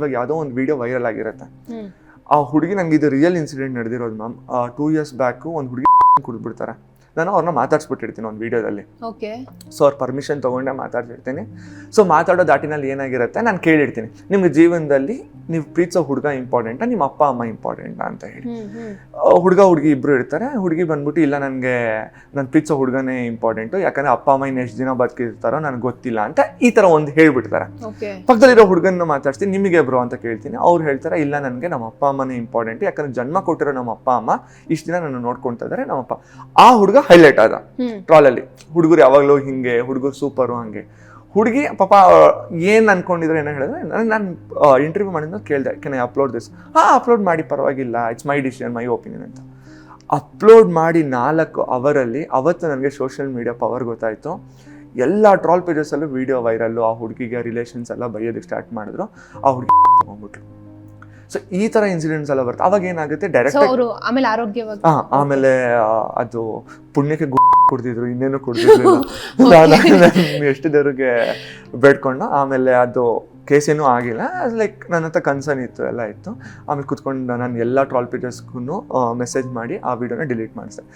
ಇವಾಗ ಯಾವುದೋ ಒಂದು ವಿಡಿಯೋ ವೈರಲ್ ಆಗಿರುತ್ತೆ. ಆ ಹುಡುಗಿ ನಂಗೆ ಇದು ರಿಯಲ್ ಇನ್ಸಿಡೆಂಟ್ ನಡೆದಿರೋದು ಮ್ಯಾಮ್ ಟೂ ಇಯರ್ಸ್ ಬ್ಯಾಕು ಒಂದು ಹುಡುಗಿ ಕುಡಿದ್ಬಿಡ್ತಾರೆ. ನಾನು ಅವ್ರನ್ನ ಮಾತಾಡ್ಸ್ಬಿಟ್ಟಿರ್ತೀನಿ ಒಂದು ವಿಡಿಯೋದಲ್ಲಿ ಓಕೆ ಸೊ ಅವ್ರ ಪರ್ಮಿಷನ್ ತೊಗೊಂಡೆ ಮಾತಾಡ್ತಿರ್ತೀನಿ. ಸೊ ಮಾತಾಡೋ ದಾಟಿನಲ್ಲಿ ಏನಾಗಿರುತ್ತೆ ನಾನು ಕೇಳಿರ್ತೀನಿ. ನಿಮ್ಗೆ ಜೀವನದಲ್ಲಿ ನೀವು ಪ್ರೀತಿಸೋ ಹುಡುಗ ಇಂಪಾರ್ಟೆಂಟಾ ನಿಮ್ಮ ಅಪ್ಪ ಅಮ್ಮ ಇಂಪಾರ್ಟೆಂಟ್ ಅಂತ ಹೇಳಿ. ಹುಡುಗ ಹುಡುಗಿ ಇಬ್ರು ಇರ್ತಾರೆ. ಹುಡುಗಿ ಬಂದ್ಬಿಟ್ಟು ಇಲ್ಲ ನನಗೆ ನಾನು ಪ್ರೀತಿಸೋ ಹುಡುಗನೇ ಇಂಪಾರ್ಟೆಂಟು ಯಾಕಂದ್ರೆ ಅಪ್ಪ ಅಮ್ಮ ಇನ್ನು ಎಷ್ಟು ದಿನ ಬದುಕಿರ್ತಾರೋ ನನಗೆ ಗೊತ್ತಿಲ್ಲ ಅಂತ ಈ ಥರ ಒಂದು ಹೇಳ್ಬಿಡ್ತಾರೆ. ಪಕ್ಕದಲ್ಲಿರೋ ಹುಡುಗನ ಮಾತಾಡ್ತೀನಿ ನಿಮಗೆ ಬ್ರೋ ಅಂತ ಕೇಳ್ತೀನಿ. ಅವ್ರು ಹೇಳ್ತಾರೆ ಇಲ್ಲ ನನಗೆ ನಮ್ಮ ಅಪ್ಪ ಅಮ್ಮನೇ ಇಂಪಾರ್ಟೆಂಟ್ ಯಾಕಂದ್ರೆ ಜನ್ಮ ಕೊಟ್ಟಿರೋ ನಮ್ಮ ಅಪ್ಪ ಅಮ್ಮ ಇಷ್ಟು ದಿನ ನನ್ನ ನೋಡ್ಕೊಳ್ತಾ ಇದ್ದಾರೆ ನಮ್ಮಪ್ಪ ಆ ಹುಡುಗ ಹೈಲೈಟ್ ಆದ ಟ್ರಾಲಲ್ಲಿ ಹುಡುಗರು ಯಾವಾಗಲೂ ಹಿಂಗೆ ಹುಡುಗರು ಸೂಪರು ಹಂಗೆ. ಹುಡುಗಿ ಪಾಪ ಏನು ಅನ್ಕೊಂಡಿದ್ರು ಏನೋ ಹೇಳಿದ್ರೆ ನಾನು ನಾನು ಇಂಟರ್ವ್ಯೂ ಮಾಡಿದ್ನೋ ಕೇಳಿದೆ ಕೆನ್ ಐ ಅಪ್ಲೋಡ್ ದಿಸ್ ಹಾಂ ಅಪ್ಲೋಡ್ ಮಾಡಿ ಪರವಾಗಿಲ್ಲ. It's my decision my opinion ಅಂತ. ಅಪ್ಲೋಡ್ ಮಾಡಿ ನಾಲ್ಕು ಅವರಲ್ಲಿ ಅವತ್ತು ನನಗೆ ಸೋಷಿಯಲ್ ಮೀಡಿಯಾ ಪವರ್ ಗೊತ್ತಾಯಿತು. ಎಲ್ಲ ಟ್ರಾಲ್ ಪೇಜಸಲ್ಲೂ ವೀಡಿಯೋ ವೈರಲ್ಲು ಆ ಹುಡುಗಿಗೆ ರಿಲೇಷನ್ಸ್ ಎಲ್ಲ ಬೈಯೋದಕ್ಕೆ ಸ್ಟಾರ್ಟ್ ಮಾಡಿದ್ರು. ಆ ಹುಡುಗಿ ತಗೊಂಡ್ಬಿಟ್ರು ಸೊ ಈ ಥರ ಇನ್ಸಿಡೆಂಟ್ಸ್ ಎಲ್ಲ ಬರುತ್ತೆ. ಅವಾಗ ಏನಾಗುತ್ತೆ ಡೈರೆಕ್ಟ್ ಆಮೇಲೆ ಆರೋಗ್ಯವಾಗಿ ಹಾ ಆಮೇಲೆ ಅದು ಪುಣ್ಯಕ್ಕೆ ಗು ಕುಡ್ದಿದ್ರು ಇನ್ನೇನು ಕುಡ್ದಿದ್ರು ಎಷ್ಟು ದೇವ್ರಿಗೆ ಬೇಡ್ಕೊಂಡು ಆಮೇಲೆ ಅದು ಕೇಸ್ ಏನೂ ಆಗಿಲ್ಲ. ಲೈಕ್ ನನ್ನ ಹತ್ರ ಕನ್ಸರ್ನ್ ಇತ್ತು ಎಲ್ಲ ಇತ್ತು. ಆಮೇಲೆ ಕುತ್ಕೊಂಡು ನಾನು ಎಲ್ಲ ಟ್ರಾಲ್ ಪೇಜಸ್ಗೂ ಮೆಸೇಜ್ ಮಾಡಿ ಆ ವಿಡಿಯೋನ ಡಿಲೀಟ್ ಮಾಡಿಸಿದೆ